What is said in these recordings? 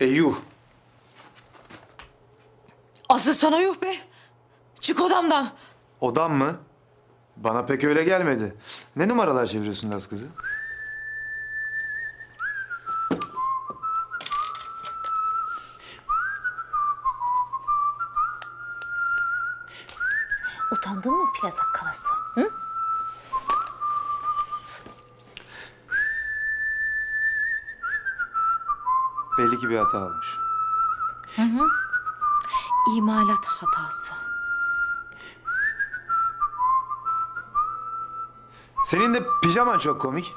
Eyyuh. Asıl sana yuh be. Çık odamdan. Odam mı? Bana pek öyle gelmedi. Ne numaralar çeviriyorsun Laz kızı? Utandın mı plaza kalası? Hı? Belli ki bir hata olmuş. İmalat hatası. Senin de pijaman çok komik.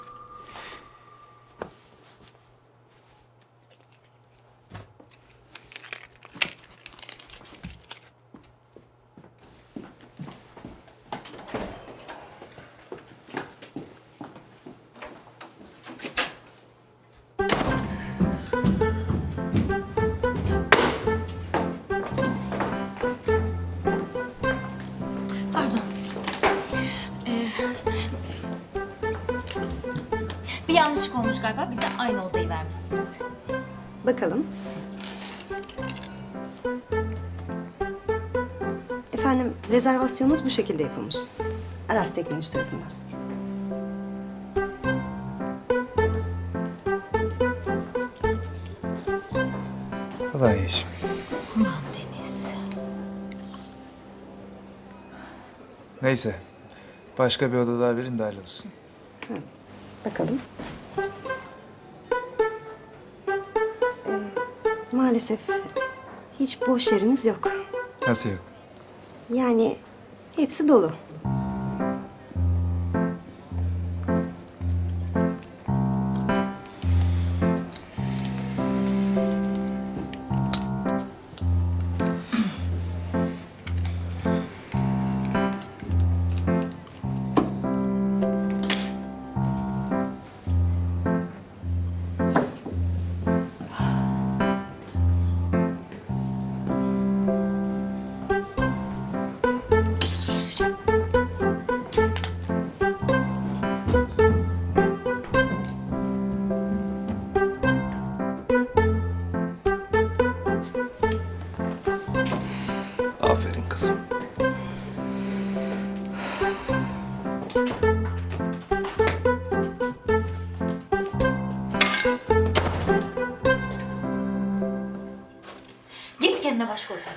Olmuş galiba. Bize aynı odayı vermişsiniz. Bakalım. Efendim, rezervasyonunuz bu şekilde yapılmış. Aras Teknoloji tarafından. Kolay gelsin. Ulan Deniz. Neyse. Başka bir oda daha verin de olsun. Ha, bakalım. Maalesef hiç boş yerimiz yok. Nasıl yok? Yani hepsi dolu. Kendine başka otel.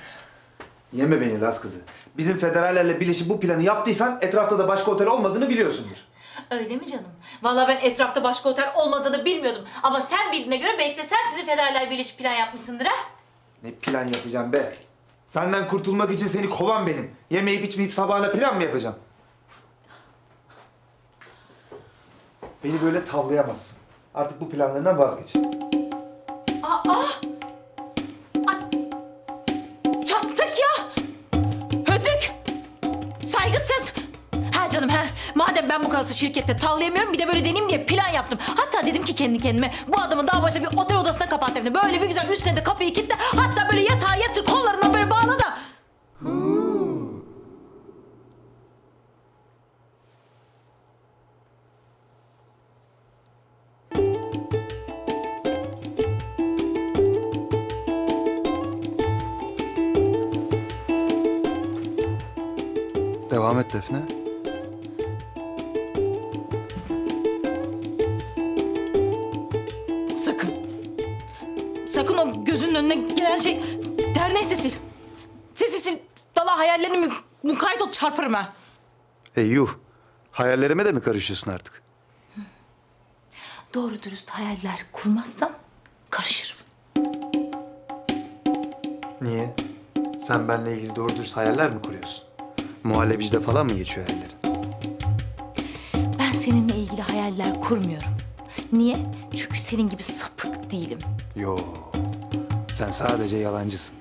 Yeme beni Laz kızı. Bizim federallerle birleşip bu planı yaptıysan etrafta da başka otel olmadığını biliyorsundur. Öyle mi canım? Vallahi ben etrafta başka otel olmadığını bilmiyordum. Ama sen bildiğine göre belki sen sizin federaller birleşip plan yapmışsındır ha? Ne plan yapacağım be? Senden kurtulmak için seni kovan benim. Yemeyip içmeyip sabahla plan mı yapacağım? Beni böyle tavlayamazsın. Artık bu planlarından vazgeç. Madem ben bu kalası şirkette tavlayamıyorum bir de böyle deneyim diye plan yaptım. Hatta dedim ki kendi kendime bu adamı daha başta bir otel odasına kapat dedim. Böyle bir güzel üstüne de kapıyı kilitle. Hatta böyle yatağa yatır kollarından böyle bağla da. Devam et Defne. Şey derneği Sesil. Sesil sil. Valla hayallerini mü mukayyet ol çarparım ha. Eyyuh. Hayallerime de mi karışıyorsun artık? Doğru dürüst hayaller kurmazsam karışırım. Niye? Sen benimle ilgili doğru dürüst hayaller mi kuruyorsun? Muhallebicide falan mı geçiyor hayallerin? Ben seninle ilgili hayaller kurmuyorum. Niye? Çünkü senin gibi sapık değilim. Yo. Sen sadece yalancısın.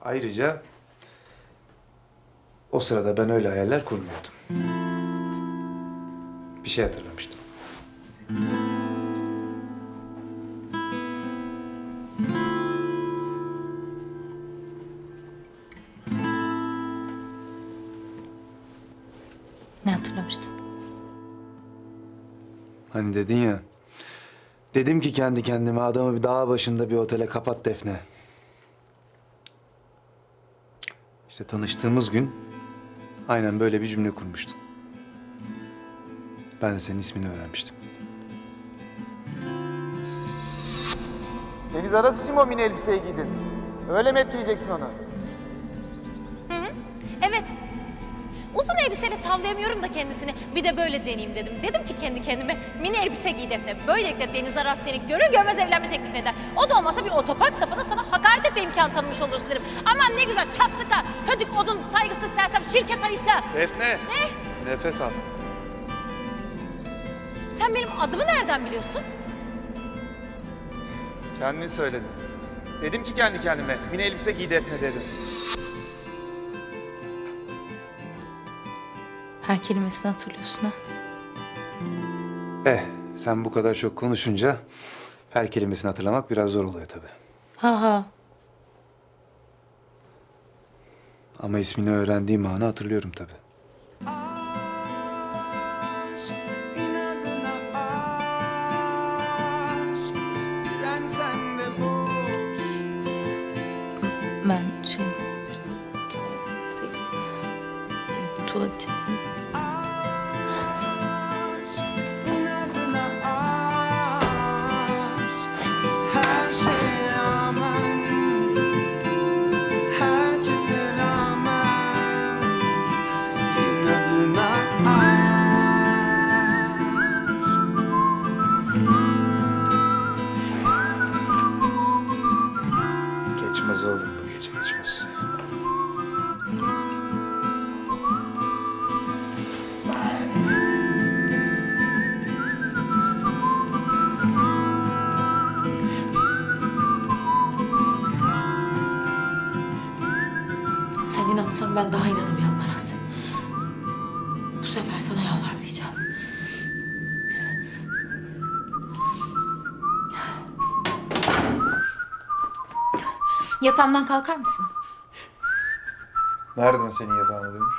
Ayrıca o sırada ben öyle hayaller kurmuyordum. Bir şey hatırlamıştım. Hani dedin ya. Dedim ki kendi kendime adamı bir dağ başında bir otele kapat Defne. İşte tanıştığımız gün aynen böyle bir cümle kurmuştun. Ben de senin ismini öğrenmiştim. Deniz Aras için mi o mini elbiseyi giydin? Öyle mi etkileyeceksin onu? Uzun elbiseyle tavlayamıyorum da kendisini. Bir de böyle deneyeyim dedim. Dedim ki kendi kendime mini elbise giy Defne. Böylelikle Deniz Aras seni görür görmez evlenme teklif eder. O da olmasa bir otopark sapına sana hakaret etme imkanı tanımış olursun dedim. Aman ne güzel çattık ha. Hödük odun saygısız sersem şirket ayısı. Defne! Ne? Nefes al. Sen benim adımı nereden biliyorsun? Kendin söyledin. Dedim ki kendi kendime mini elbise giy Defne dedim. Her kelimesini hatırlıyorsun ha. Eh, sen bu kadar çok konuşunca her kelimesini hatırlamak biraz zor oluyor tabii. Ha ha. Ama ismini öğrendiğim anı hatırlıyorum tabii. Ben şey... Tuvalet... Geçmez oğlum bu gece geçmez. Sen inatsan ben daha inadım yalın Aras. Bu sefer sana yalvarmayacağım. Yatağımdan kalkar mısın? Nereden senin yatağına dönmüş?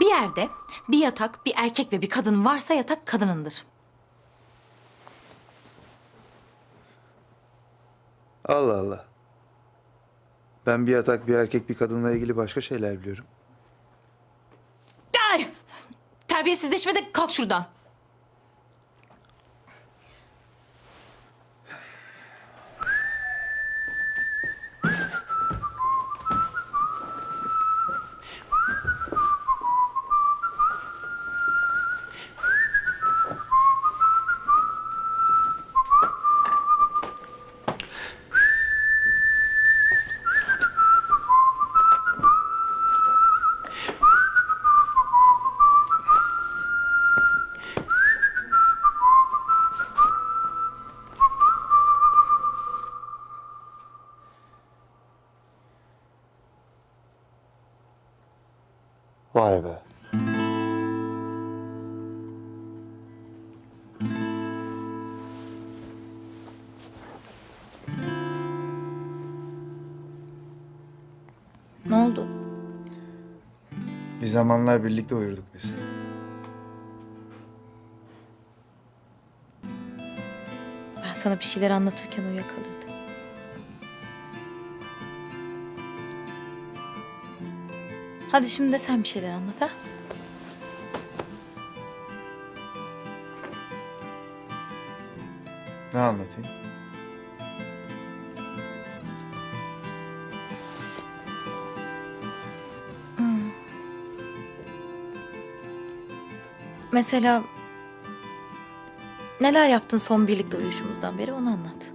Bir yerde bir yatak, bir erkek ve bir kadın varsa yatak kadınındır. Allah Allah. Ben bir yatak, bir erkek, bir kadınla ilgili başka şeyler biliyorum. Ay! Terbiyesizleşme de kalk şuradan. Zamanlar birlikte uyurduk biz. Ben sana bir şeyler anlatırken uyuyakalırdım. Hadi şimdi de sen bir şeyler anlat ha. Ne anlatayım? Mesela neler yaptın son birlikte uyuşumuzdan beri onu anlat.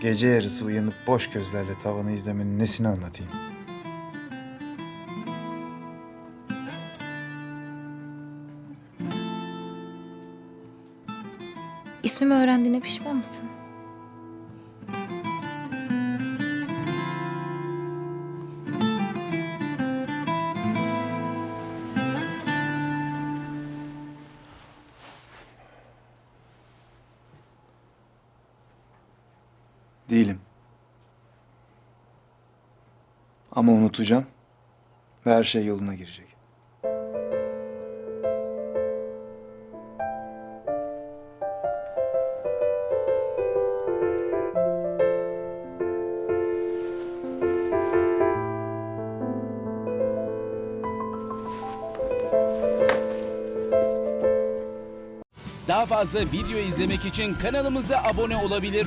Gece yarısı uyanıp boş gözlerle tavanı izlemenin nesini anlatayım? İsmimi öğrendiğine pişman mısın? Değilim. Ama unutacağım Ve her şey yoluna girecek. Daha fazla video izlemek için kanalımıza abone olabilir.